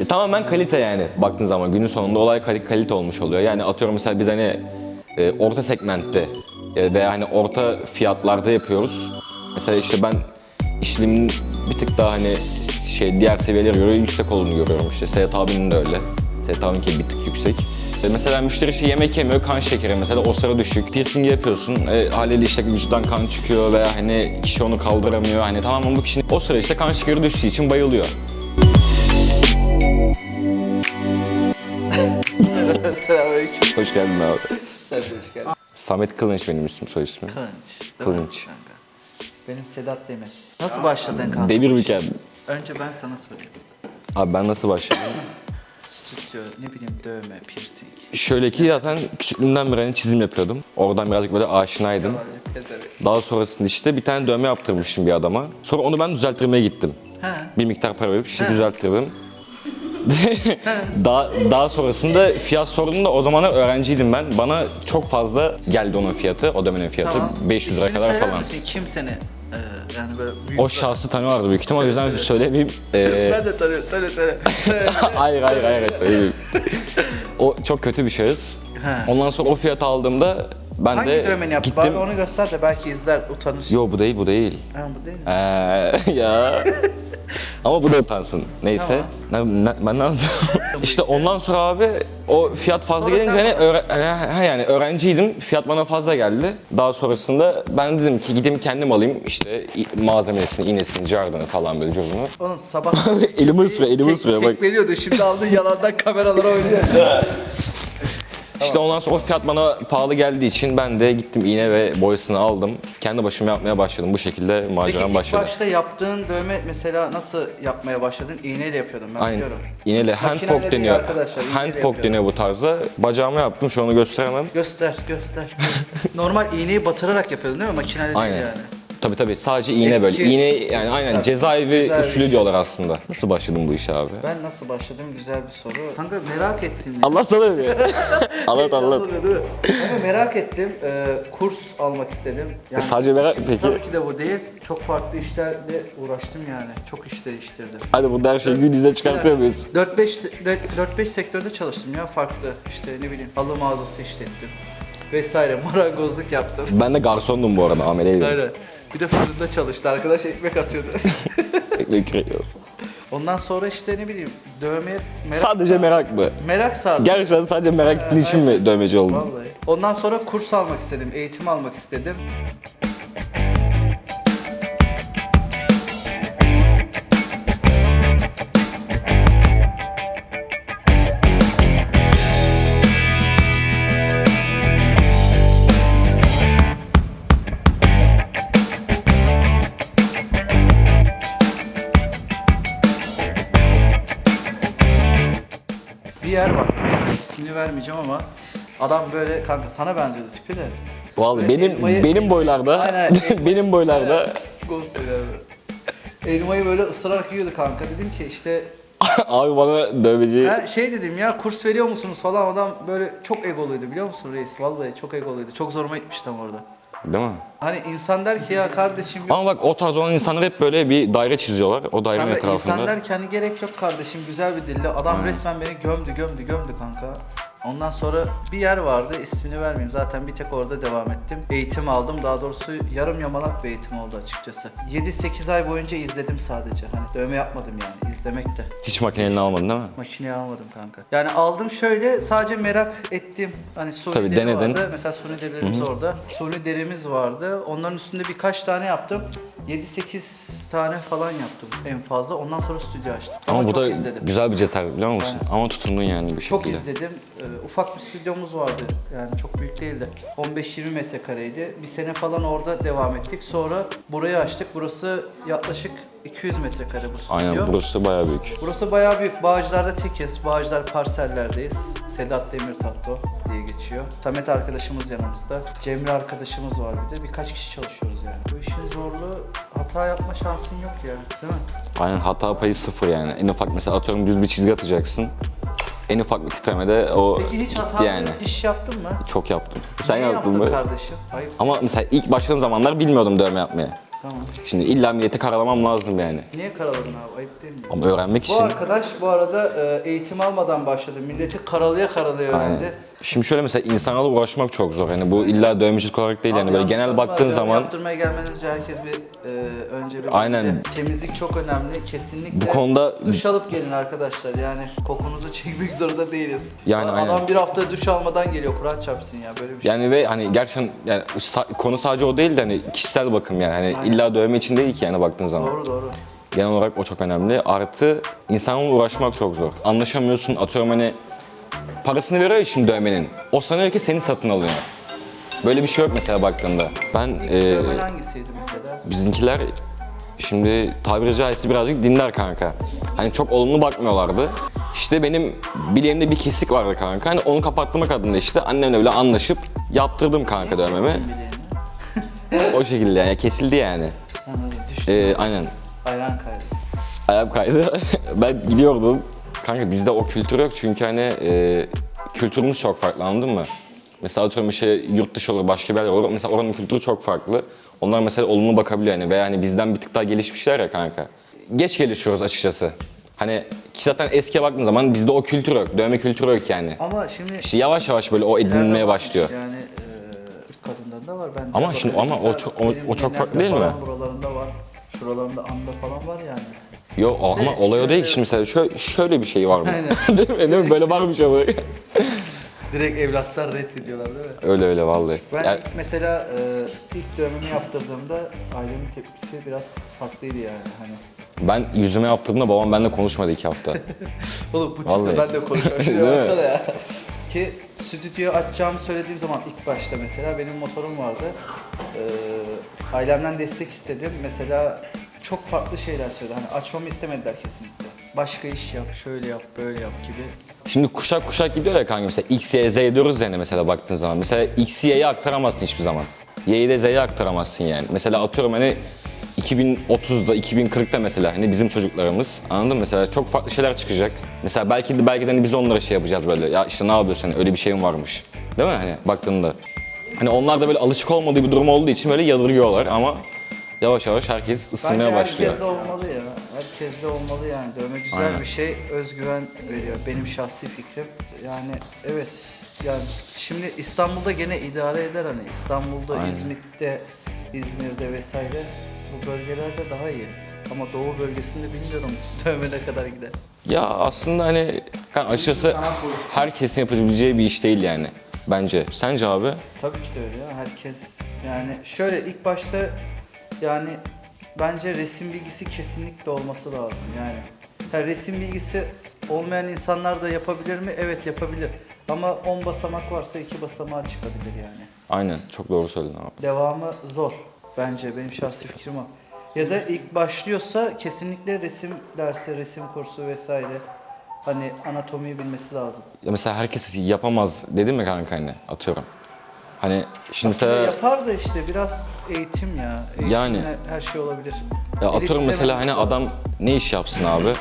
E, tamamen kalite yani baktığın zaman günün sonunda olay kali- kalite olmuş oluyor. Yani atıyorum mesela biz hani e, orta segmentte e, veya hani orta fiyatlarda yapıyoruz. Mesela işte ben işlemin bir tık daha hani şey diğer seviyelere göre yüksek olduğunu görüyorum işte. Seyat abinin de öyle. Seyat abinki bir tık yüksek. E, mesela müşteri işte yemek yemiyor, kan şekeri mesela o sıra düşük. Piercing yapıyorsun, e, haliyle işte vücuttan kan çıkıyor veya hani kişi onu kaldıramıyor. Hani tamamen bu kişinin o sıra işte kan şekeri düştüğü için bayılıyor. Selamünaleyküm. Hoş geldin abi. Sen de hoş geldin. Samet Kılınç benim ismim, soy ismim. Kılınç. Kılınç. Benim Sedat Demir. Nasıl başladın kanka? Demir büken. Önce ben sana sorayım. Abi ben nasıl başladım? Stüdyo, ne bileyim dövme, piercing. Şöyle ki zaten küçüklüğümden beri hani çizim yapıyordum. Oradan birazcık böyle aşinaydım. Daha sonrasında işte bir tane dövme yaptırmıştım bir adama. Sonra onu ben düzelttirmeye gittim. He. Bir miktar para verip işte düzelttirdim. Daha, daha sonrasında fiyat sorduğumda o zamanlar öğrenciydim ben. Bana çok fazla geldi onun fiyatı, o dönemin fiyatı. Tamam. 500 lira İsmini kadar söyler falan. Misin? Kim seni? Ee, yani böyle büyük O şahsı tanıyorlardı büyük ihtimal o yüzden söylemeyeyim. Ee, Ben de tanıyorum. Söyle söyle. söyle. hayır hayır hayır söyleyeyim. O çok kötü bir şahıs. He. Ondan sonra o fiyatı aldığımda ben Hangi de dövmeni gittim. Bari onu göster de belki izler, utanır. Yo bu değil bu değil. Ha bu değil mi? Ee, ya. Ama bu da utansın. Neyse. Ne, ne- ben ne anlatıyorum? işte ondan sonra abi o fiyat fazla Sonra gelince sen hani öğre- ha, yani öğrenciydim. Fiyat bana fazla geldi. Daha sonrasında ben dedim ki gideyim kendim alayım işte i- malzemesini, iğnesini, cardını falan böyle cozunu. Oğlum sabah elimi ısırıyor, elimi tek, ısırıyor tek bak. veriyordu. Şimdi aldığın yalandan kameralara oynuyor. İşte ondan sonra o fiyat bana pahalı geldiği için ben de gittim iğne ve boyasını aldım. Kendi başıma yapmaya başladım. Bu şekilde Peki maceram ilk başladı. başta yaptığın dövme mesela nasıl yapmaya başladın? İğneyle yapıyordum ben Aynen. biliyorum. İğneyle hand poke deniyor. Hand poke deniyor bu tarzda. Bacağımı yaptım. Şu onu gösteremem. Göster, göster. göster. Normal iğneyi batırarak yapıyordun değil mi? Makineyle değil yani. Tabii tabii sadece iğne böyle. Eski- İğne yani aynen cezaevi Cezaevi usulü işi. diyorlar aslında. Nasıl başladın bu işe abi? Ben nasıl başladım güzel bir soru. Kanka merak ettim. ya. Allah sana öyle. anlat anlat. Oluyor, değil mi? Kanka merak ettim. Ee, kurs almak istedim. Yani Sadece merak peki. Tabii ki de bu değil. Çok farklı işlerle uğraştım yani. Çok iş değiştirdim. Hadi bunda her şeyi gün yüze çıkartıyor muyuz? 4-5 4-5 sektörde çalıştım ya farklı. İşte ne bileyim halı mağazası işlettim. Vesaire marangozluk yaptım. Ben de garsondum bu arada ameleydim. Aynen. Bir de fırında çalıştı. Arkadaş ekmek atıyordu. Ekmek kırıyor. Ondan sonra işte ne bileyim dövme merak Sadece merak mı? merak sardı. Gerçekten sadece merak ettiğin için mi dövmeci oldun? Vallahi. Ondan sonra kurs almak istedim, eğitim almak istedim. Bir yer var. İsmini vermeyeceğim ama adam böyle kanka sana benziyordu tipi de. Vallahi benim elmayı- benim boylarda Aynen, elmayı- benim boylarda böyle. Elmayı böyle ısırarak yiyordu kanka. Dedim ki işte abi bana dövmeci ha, şey dedim ya kurs veriyor musunuz falan adam böyle çok egoluydu biliyor musun reis? Vallahi çok egoluydu. Çok zoruma gitmiştim orada. Değil mi? Hani insan der ki ya kardeşim yok. Ama bak o tarz olan insanlar hep böyle bir daire çiziyorlar. O dairenin Kanka etrafında. insan der ki hani gerek yok kardeşim güzel bir dille. Adam resmen beni gömdü gömdü gömdü kanka. Ondan sonra bir yer vardı ismini vermeyeyim zaten bir tek orada devam ettim. Eğitim aldım daha doğrusu yarım yamalak bir eğitim oldu açıkçası. 7-8 ay boyunca izledim sadece. Hani dövme yapmadım yani izlemek de. Hiç makinenin almadın değil mi? Makineye almadım kanka. Yani aldım şöyle sadece merak ettim. Hani suni Tabii, deri denedin. vardı. Mesela suni derilerimiz orada. Suni derimiz vardı. Onların üstünde birkaç tane yaptım. 7-8 tane falan yaptım en fazla. Ondan sonra stüdyo açtım. Ama, bu çok da izledim. güzel bir cesaret biliyor musun? Ama tutundun yani bir Çok şekilde. izledim. Ee, ufak bir stüdyomuz vardı. Yani çok büyük değildi. 15-20 metrekareydi. Bir sene falan orada devam ettik. Sonra burayı açtık. Burası yaklaşık 200 metrekare bu stüdyo. Aynen burası bayağı büyük. Burası bayağı büyük. Bağcılar'da tekiz. Bağcılar parsellerdeyiz. Sedat Demir Tatlı diye geçiyor. Samet arkadaşımız yanımızda. Cemre arkadaşımız var bir de. Birkaç kişi çalışıyoruz yani. Bu işin zorluğu hata yapma şansın yok ya. Değil mi? Aynen hata payı sıfır yani. En ufak mesela atıyorum düz bir çizgi atacaksın. En ufak bir titremede o Peki hiç gitti hatalı yani. iş yaptın mı? Çok yaptım. Sen Niye yaptın mı? kardeşim? Hayır. Ama mesela ilk başladığım zamanlar bilmiyordum dövme yapmayı. Tamam. Şimdi illa milleti karalamam lazım yani. Niye karaladın abi? Ayıp değil mi? Ama öğrenmek Bu için... arkadaş bu arada e, eğitim almadan başladı. Milleti karalaya karalaya öğrendi. Aynen. Şimdi şöyle mesela insanlarla uğraşmak çok zor. Yani bu illa dövmecilik olarak değil yani böyle genel baktığın dövme zaman Yaptırmaya gelmeden önce herkes bir e, önce bir Aynen. temizlik çok önemli. Kesinlikle Bu konuda- duş alıp gelin arkadaşlar. Yani kokunuzu çekmek zorunda değiliz. Yani Adam aynen. bir hafta duş almadan geliyor. Kur'an çarpsın ya böyle bir şey. yani ve hani gerçekten yani sa- konu sadece o değil de hani kişisel bakım yani. Hani illa dövme için değil ki yani baktığın zaman. Doğru doğru. Genel olarak o çok önemli. Artı insanlarla uğraşmak çok zor. Anlaşamıyorsun atıyorum hani parasını veriyor ya şimdi dövmenin. O sanıyor ki seni satın alıyor. Böyle bir şey yok mesela baktığında. Ben e, dövmen hangisiydi mesela? bizimkiler şimdi tabiri caizse birazcık dinler kanka. Hani çok olumlu bakmıyorlardı. İşte benim bileğimde bir kesik vardı kanka. Hani onu kapattırmak adına işte annemle bile anlaşıp yaptırdım kanka dövmemi. O şekilde yani kesildi yani. Anladım. Düştü. Ee, aynen. Ayağın kaydı. Ayağım kaydı. ben gidiyordum. Kanka bizde o kültür yok çünkü hani e, kültürümüz çok farklı anladın mı? Mesela atıyorum işte yurt dışı olur, başka bir yer olur. Mesela oranın kültürü çok farklı. Onlar mesela olumlu bakabiliyor yani. Veya hani bizden bir tık daha gelişmişler ya kanka. Geç gelişiyoruz açıkçası. Hani ki zaten eskiye baktığın zaman bizde o kültür yok. Dövme kültürü yok yani. Ama şimdi İşte yavaş yavaş böyle o eskilerde edinilmeye varmış başlıyor. Yani e, kadınlarda var. Ben Ama şimdi- ama o çok- o- o çok farklı değil mi? Buralarında var. Şuralarında anda falan var yani. Yok ama Evet, olay o değil ki. Şimdi mesela şöyle, şöyle bir şey var mı? Aynen. değil mi? Değil mi? Böyle varmış ama. Direkt evlatlar reddediyorlar değil mi? öyle öyle vallahi. Ben Yani- ilk mesela e, ilk dövmemi yaptırdığımda ailemin tepkisi biraz farklıydı yani hani. Ben yüzüme yaptırdığımda babam benimle konuşmadı iki hafta. Oğlum bu Vallahi. tipte ben de konuşmam. Değil mi? Şuraya baksana ya. Ki stüdyo açacağımı söylediğim zaman ilk başta mesela benim motorum vardı. Ee, ailemden destek istedim. Mesela çok farklı şeyler söyledi. Hani açmamı istemediler kesinlikle. Başka iş yap, şöyle yap, böyle yap gibi. Şimdi kuşak kuşak gidiyor ya kanka mesela X, Y, Z diyoruz yani mesela baktığın zaman. Mesela X, Y'yi aktaramazsın hiçbir zaman. Y'yi de Z'ye aktaramazsın yani. Mesela atıyorum hani 2030'da, 2040'da mesela hani bizim çocuklarımız anladın mı? Mesela çok farklı şeyler çıkacak. Mesela belki de belki de hani biz onlara şey yapacağız böyle. Ya işte ne yapıyorsun hani öyle bir şeyin varmış. Değil mi hani baktığında? Hani onlar da böyle alışık olmadığı bir durum olduğu için böyle yadırgıyorlar ama yavaş yavaş herkes ısınmaya Bence başlıyor. herkes de olmalı ya. Herkes de olmalı yani. Dövme güzel Aynen. bir şey. Özgüven veriyor. Benim şahsi fikrim. Yani evet. Yani şimdi İstanbul'da gene idare eder hani. İstanbul'da, Aynen. İzmit'te, İzmir'de vesaire bu bölgelerde daha iyi. Ama Doğu bölgesinde bilmiyorum dövme ne kadar gider. Ya aslında hani kan açıkçası herkesin yapabileceği bir iş değil yani bence. Sence abi? Tabii ki de öyle ya. Herkes yani şöyle ilk başta yani bence resim bilgisi kesinlikle olması lazım yani. Ha, resim bilgisi olmayan insanlar da yapabilir mi? Evet yapabilir. Ama 10 basamak varsa 2 basamağa çıkabilir yani. Aynen çok doğru söyledin abi. Devamı zor bence benim şahsi fikrim o. Ya da ilk başlıyorsa kesinlikle resim dersi, resim kursu vesaire hani anatomiyi bilmesi lazım. Ya mesela herkes yapamaz dedim mi kanka hani atıyorum. Hani şimdi Aslında mesela yapar da işte biraz eğitim ya. Eğitimle Yani. her şey olabilir. ya atıyorum mesela hani adam ne iş yapsın abi?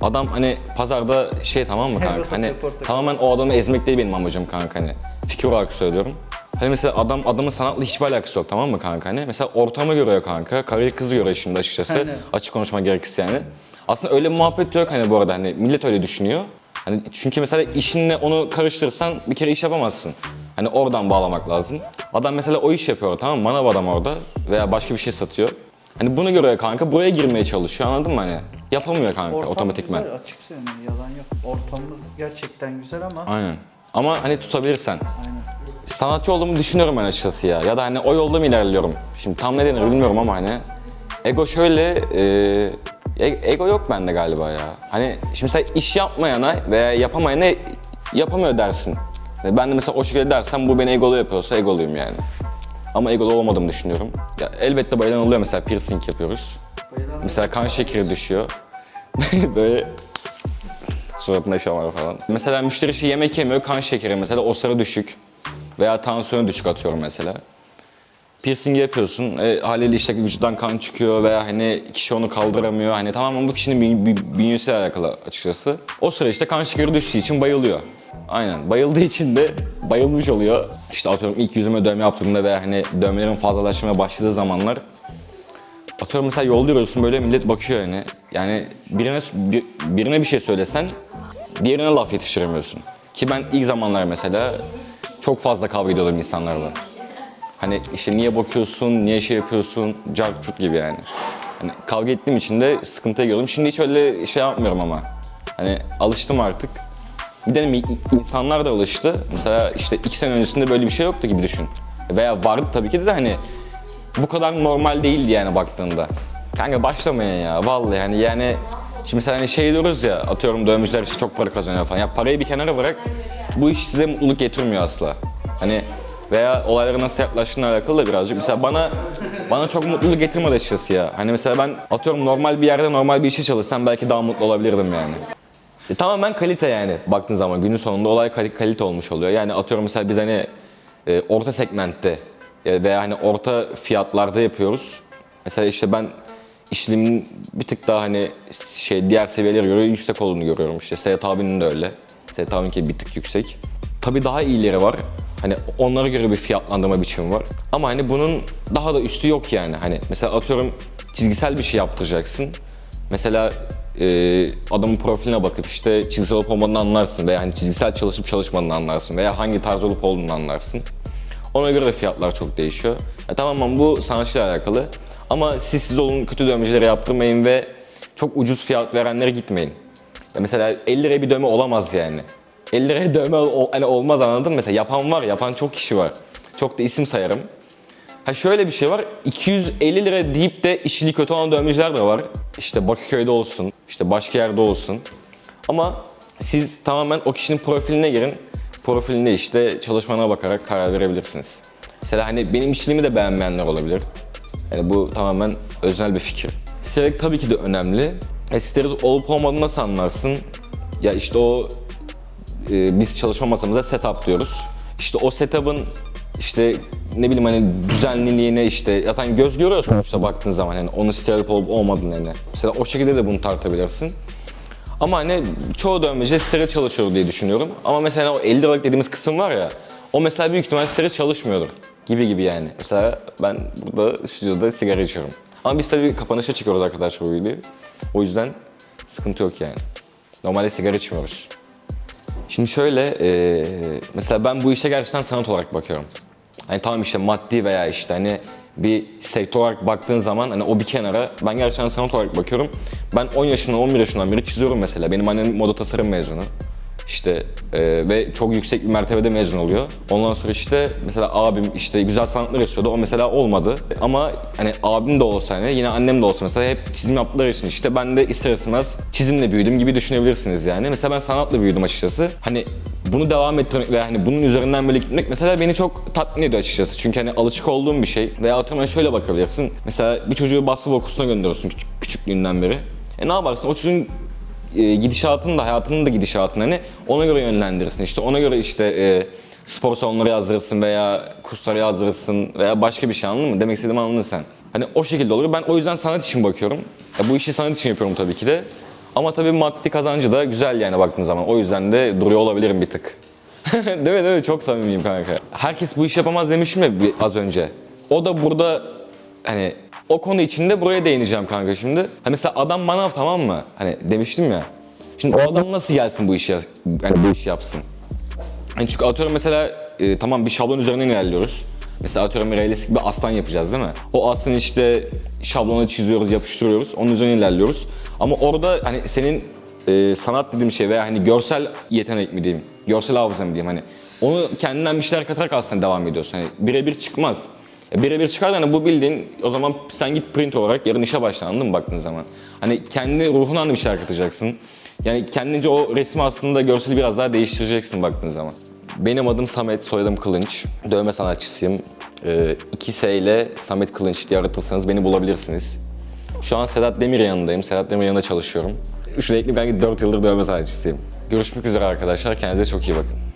Adam hani pazarda şey tamam mı kanka? Hani reportaj. tamamen o adamı ezmek değil benim amacım kanka hani. Fikir olarak söylüyorum. Hani mesela adam adamın sanatla hiçbir alakası yok tamam mı kanka hani? Mesela ortamı görüyor kanka. Karıyı kızı görüyor şimdi açıkçası. Aynen. Açık konuşma gerekirse yani. Aslında öyle bir muhabbet yok hani bu arada hani millet öyle düşünüyor. Hani çünkü mesela işinle onu karıştırırsan bir kere iş yapamazsın. Hani oradan bağlamak lazım. Adam mesela o iş yapıyor tamam mı? Manav adam orada veya başka bir şey satıyor. Hani bunu görüyor kanka buraya girmeye çalışıyor anladın mı hani? Yapamıyor kanka Ortam otomatikman. güzel açık söyleyeyim yalan yok. Ortamımız gerçekten güzel ama Aynen. Ama hani tutabilirsen. aynen. Sanatçı olduğumu düşünüyorum ben açıkçası ya. Ya da hani o yolda mı ilerliyorum? Şimdi tam ne denir bilmiyorum ama hani. Ego şöyle, e, e- ego yok bende galiba ya. Hani şimdi mesela iş yapmayana veya yapamayana yapamıyor dersin. Ben de mesela o şekilde dersem bu beni egolu yapıyorsa egoluyum yani. Ama egolu olmadığımı düşünüyorum. Ya elbette bayılan oluyor mesela piercing yapıyoruz. Bayılan Mesela kan şekeri düşüyor. Böyle suratında şamar falan. Mesela müşteri şey yemek yemiyor, kan şekeri mesela o sıra düşük. Veya tansiyonu düşük atıyorum mesela. Piercing yapıyorsun, e, haliyle işte vücuttan kan çıkıyor veya hani kişi onu kaldıramıyor. Hani tamamen bu kişinin bü- bü- bünyesiyle alakalı açıkçası. O sıra işte kan şekeri düştüğü için bayılıyor. Aynen. Bayıldığı için de bayılmış oluyor. İşte atıyorum ilk yüzüme dövme yaptığımda veya hani dövmelerin fazlalaşmaya başladığı zamanlar Atıyorum mesela yolda yürüyorsun böyle millet bakıyor yani. Yani birine bir- birine bir şey söylesen diğerine laf yetiştiremiyorsun. Ki ben ilk zamanlar mesela çok fazla kavga ediyordum insanlarla. Hani işte niye bakıyorsun, niye şey yapıyorsun, cart çut gibi yani. Hani kavga ettiğim için de sıkıntıya giriyordum. Şimdi hiç öyle şey yapmıyorum ama. Hani alıştım artık. Bir de mi- insanlar da alıştı. Mesela işte iki sene öncesinde böyle bir şey yoktu gibi düşün. Veya vardı tabii ki de, hani bu kadar normal değildi yani baktığında. Kanka başlamayın ya vallahi hani yani şimdi mesela hani şey diyoruz ya atıyorum dövmeciler işte çok para kazanıyor falan. Ya parayı bir kenara bırak bu iş size mutluluk getirmiyor asla. Hani veya olaylara nasıl yaklaştığına alakalı da birazcık. Mesela bana bana çok mutluluk getirmedi açıkçası ya. Hani mesela ben atıyorum normal bir yerde normal bir işe çalışsam belki daha mutlu olabilirdim yani. E, tamamen kalite yani baktığın zaman günün sonunda olay kali- kalite olmuş oluyor. Yani atıyorum mesela biz hani e, orta segmentte e, veya hani orta fiyatlarda yapıyoruz. Mesela işte ben işlemin bir tık daha hani şey diğer seviyelere göre yüksek olduğunu görüyorum işte. Seyit abinin de öyle. Seyit abinki bir tık yüksek. Tabii daha iyileri var. Hani onlara göre bir fiyatlandırma biçimi var. Ama hani bunun daha da üstü yok yani. Hani mesela atıyorum çizgisel bir şey yaptıracaksın. Mesela e, adamın profiline bakıp işte çizgisel olup olmadığını anlarsın veya hani çizgisel çalışıp çalışmadığını anlarsın veya hangi tarz olup olduğunu anlarsın. Ona göre de fiyatlar çok değişiyor. Ya tamamen bu sanatçıyla alakalı. Ama siz siz olun kötü dövmecilere yaptırmayın ve çok ucuz fiyat verenlere gitmeyin. Ya mesela 50 liraya bir dövme olamaz yani. 50 liraya dövme ol- hani olmaz anladın mı? Mesela yapan var, yapan çok kişi var. Çok da isim sayarım. Ha şöyle bir şey var. 250 lira deyip de işini kötü olan dövmeciler de var. İşte Bakırköy'de olsun, işte başka yerde olsun. Ama siz tamamen o kişinin profiline girin. Profilinde işte çalışmana bakarak karar verebilirsiniz. Mesela hani benim işliğimi de beğenmeyenler olabilir. Yani bu tamamen özel bir fikir. Steroid tabii ki de önemli. E, steroid olup olmadığını nasıl anlarsın? Ya işte o e, biz çalışma masamıza setup diyoruz. İşte o setup'ın işte ne bileyim hani düzenliliğine işte zaten göz görüyor sonuçta baktığın zaman hani onun stereotip olup olmadığını yani. Mesela o şekilde de bunu tartabilirsin. Ama hani çoğu dövmeci steril çalışıyor diye düşünüyorum. Ama mesela o 50 liralık dediğimiz kısım var ya o mesela büyük ihtimal steril çalışmıyordur. Gibi gibi yani. Mesela ben burada stüdyoda sigara içiyorum. Ama biz tabii kapanışa çıkıyoruz arkadaşlar bu videoyu. O yüzden sıkıntı yok yani. Normalde sigara içmiyoruz. Şimdi şöyle, e, mesela ben bu işe gerçekten sanat olarak bakıyorum. Hani tamam işte maddi veya işte hani bir sektör olarak baktığın zaman hani o bir kenara ben gerçekten sanat olarak bakıyorum. Ben 10 yaşından 11 yaşından beri çiziyorum mesela. Benim annem moda tasarım mezunu. İşte e, ve çok yüksek bir mertebede mezun oluyor. Ondan sonra işte mesela abim işte güzel sanatlar istiyordu. O mesela olmadı. Ama hani abim de olsa hani yine annem de olsa mesela hep çizim yaptıkları için işte ben de ister istemez çizimle büyüdüm gibi düşünebilirsiniz yani. Mesela ben sanatla büyüdüm açıkçası. Hani bunu devam ettirmek ve hani bunun üzerinden böyle gitmek mesela beni çok tatmin ediyor açıkçası. Çünkü hani alışık olduğum bir şey. Veya atıyorum hani şöyle bakabilirsin. Mesela bir çocuğu basketbol kursuna gönderiyorsun küçük, küçüklüğünden beri. E ne yaparsın? O çocuğun e, gidişatını da hayatının da gidişatını hani ona göre yönlendirirsin. İşte ona göre işte e, spor salonları yazdırırsın veya kurslara yazdırırsın veya başka bir şey anladın mı? Demek istediğimi anladın sen. Hani o şekilde olur. Ben o yüzden sanat için bakıyorum. Ya bu işi sanat için yapıyorum tabii ki de. Ama tabii maddi kazancı da güzel yani baktığın zaman. O yüzden de duruyor olabilirim bir tık. değil mi değil mi? Çok samimiyim kanka. Herkes bu iş yapamaz demişim ya az önce. O da burada hani o konu içinde buraya değineceğim kanka şimdi. Hani mesela adam manav tamam mı? Hani demiştim ya. Şimdi o adam nasıl gelsin bu işi yani bu işi yapsın? Hani çünkü atıyorum mesela e, tamam bir şablon üzerinden ilerliyoruz. Mesela atıyorum realistik bir aslan yapacağız değil mi? O aslanı işte şablonu çiziyoruz, yapıştırıyoruz. Onun üzerine ilerliyoruz. Ama orada hani senin e, sanat dediğim şey veya hani görsel yetenek mi diyeyim, görsel hafıza mı diyeyim hani onu kendinden bir şeyler katarak aslında devam ediyorsun. Hani birebir çıkmaz. Birebir çıkar da hani bu bildiğin o zaman sen git print olarak yarın işe başla anladın mı baktığın zaman? Hani kendi ruhundan da bir şeyler katacaksın. Yani kendince o resmi aslında görseli biraz daha değiştireceksin baktığın zaman. Benim adım Samet, soyadım Kılınç. Dövme sanatçısıyım. Ee, 2S ile Samet Kılınç diye aratırsanız beni bulabilirsiniz. Şu an Sedat Demir yanındayım. Sedat Demir yanında çalışıyorum. Sürekli belki 4 yıldır dövme sanatçısıyım. Görüşmek üzere arkadaşlar. Kendinize çok iyi bakın.